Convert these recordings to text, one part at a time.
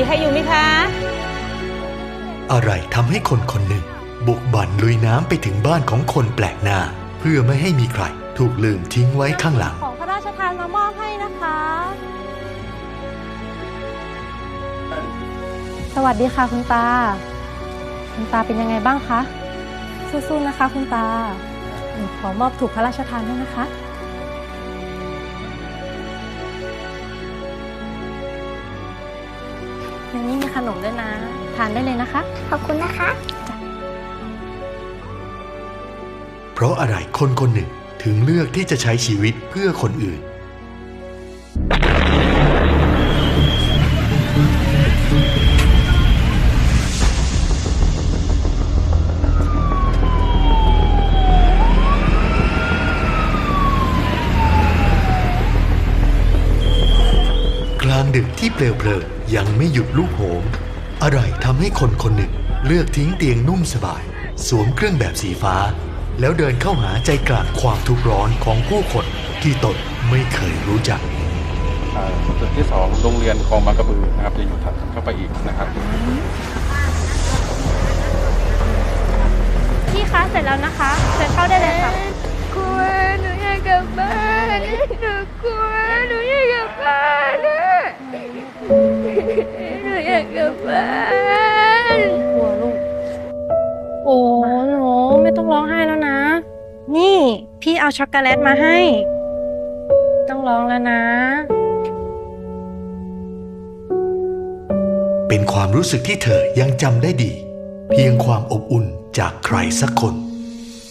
ีใครอยู่ไหมคะ อะไรทำให้คนคนหนึ่ง บุกบั่นลุยน้ำไปถึงบ้านของคนแปลกหน้า เพื่อไม่ให้มีใคร ถูกลืมทิ้งไว้ข้างหลัง ของพระราชทานมามอบให้นะคะ สวัสดีค่ะคุณตา คุณตาเป็นยังไงบ้างคะ สู้ๆนะคะ คุณตาขอมอบถูกพระราชทานด้วยนะคะ ในนี้มีขนมด้วยนะ ทานได้เลยนะคะ ขอบคุณนะคะ เพราะอะไรคนคนหนึ่งถึงเลือกที่จะใช้ชีวิตเพื่อคนอื่น กลางดึกที่เปลวเพลิง ยังไม่หยุดลูกโหม อะไรทำให้คนคนหนึ่งเลือกทิ้งเตียงนุ่มสบาย สวมเครื่องแบบสีฟ้า แล้วเดินเข้าหาใจกลางความทุกข์ร้อนของผู้คนที่ตนไม่เคยรู้จัก อ่าจุดที่สองโรงเรียนคลองบางกระบือนะครับจะอยู่ถัดเข้าไปอีก กลับบ้านกลัวลูก โอ้หนูไม่ต้องร้องไห้แล้วนะ นี่พี่เอาช็อกโกแลตมาให้ ต้องร้องแล้วนะ เป็นความรู้สึกที่เธอยังจำได้ดี เพียงความอบอุ่นจากใครสักคน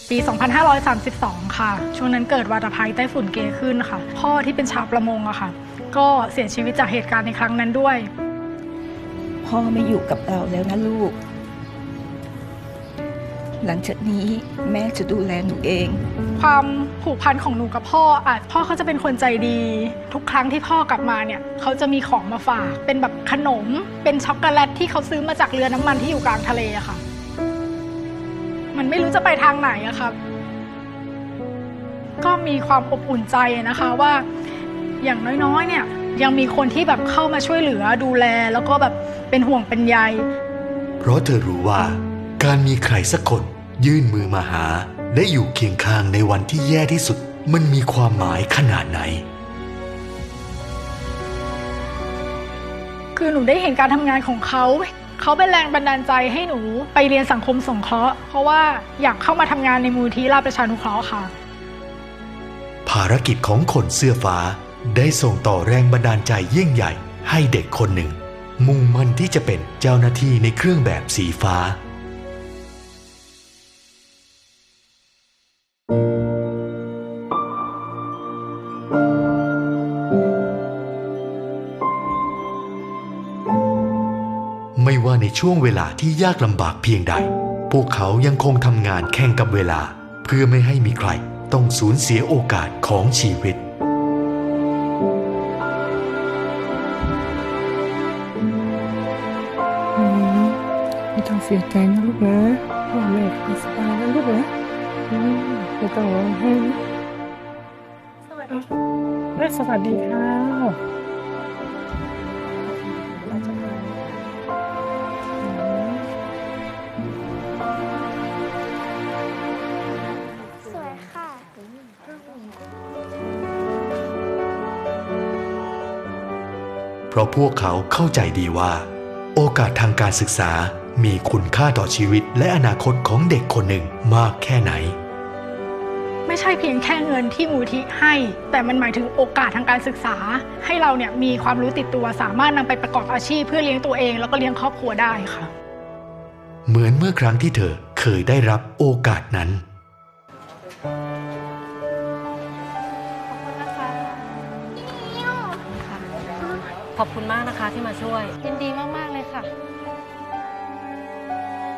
ปี 2532 ค่ะ ช่วงนั้นเกิดวาตภัยใต้ฝุ่นเกขึ้นค่ะ พ่อที่เป็นชาวประมงอะค่ะ ก็เสียชีวิตจากเหตุการณ์ในครั้งนั้นด้วย พ่อไม่อยู่กับเราแล้วนะลูก หลังจากนี้แม่จะดูแลหนูเอง ความผูกพันของหนูกับพ่ออาจพ่อเขาจะเป็นคนใจดี ทุกครั้งที่พ่อกลับมาเนี่ย เขาจะมีของมาฝาก เป็นแบบขนม เป็นช็อกโกแลตที่เขาซื้อมาจากเรือน้ำมันที่อยู่กลางทะเลอะค่ะ มันไม่รู้จะไปทางไหนอะครับก็มีความอบอุ่นใจนะคะว่าอย่างน้อยๆ เนี่ย ยังมีคนที่แบบเข้ามาช่วยเหลือดูแล แล้วก็แบบเป็นห่วงเป็นใย เพราะเธอรู้ว่า การมีใครสักคนยื่นมือมาหา และอยู่เคียงข้างในวันที่แย่ที่สุด มันมีความหมายขนาดไหน คือหนูได้เห็นการทำงานของเขาเขาเป็นแรงบันดาลใจให้หนูไปเรียนสังคมสงเคราะห์ เพราะว่าอยากเข้ามาทำงานในมูลที่ราชประชานุเคราะห์ค่ะ ภารกิจของคนเสื้อฟ้า ได้ส่งต่อแรงบันดาลใจยิ่งใหญ่ให้เด็กคนหนึ่ง มุ่งมั่นที่จะเป็นเจ้าหน้าที่ในเครื่องแบบสีฟ้า ไม่ว่าในช่วงเวลาที่ยากลำบากเพียงใด พวกเขายังคงทำงานแข่งกับเวลา เพื่อไม่ให้มีใครต้องสูญเสียโอกาสของชีวิต สียใจนะลูกนะพ่อแม่ก็สบายนะลูกนะไม่ต้องร้องไห้นะแม่สวัสดีค่ะสวยค่ะเพราะพวกเขาเข้าใจดีว่า โอกาสทางการศึกษา มีคุณค่าต่อชีวิตและอนาคตของเด็กคนหนึ่งมากแค่ไหน ไม่ใช่เพียงแค่เงินที่มูลที่ให้ แต่มันหมายถึงโอกาสทางการศึกษา ให้เราเนี่ยมีความรู้ติดตัวสามารถนำไปประกอบอาชีพเพื่อเลี้ยงตัวเอง แล้วก็เลี้ยงครอบครัวได้ค่ะ เหมือนเมื่อครั้งที่เธอเคยได้รับโอกาสนั้นขอบคุณมากนะคะที่มาช่วยยินดีมาก ๆ เลยค่ะ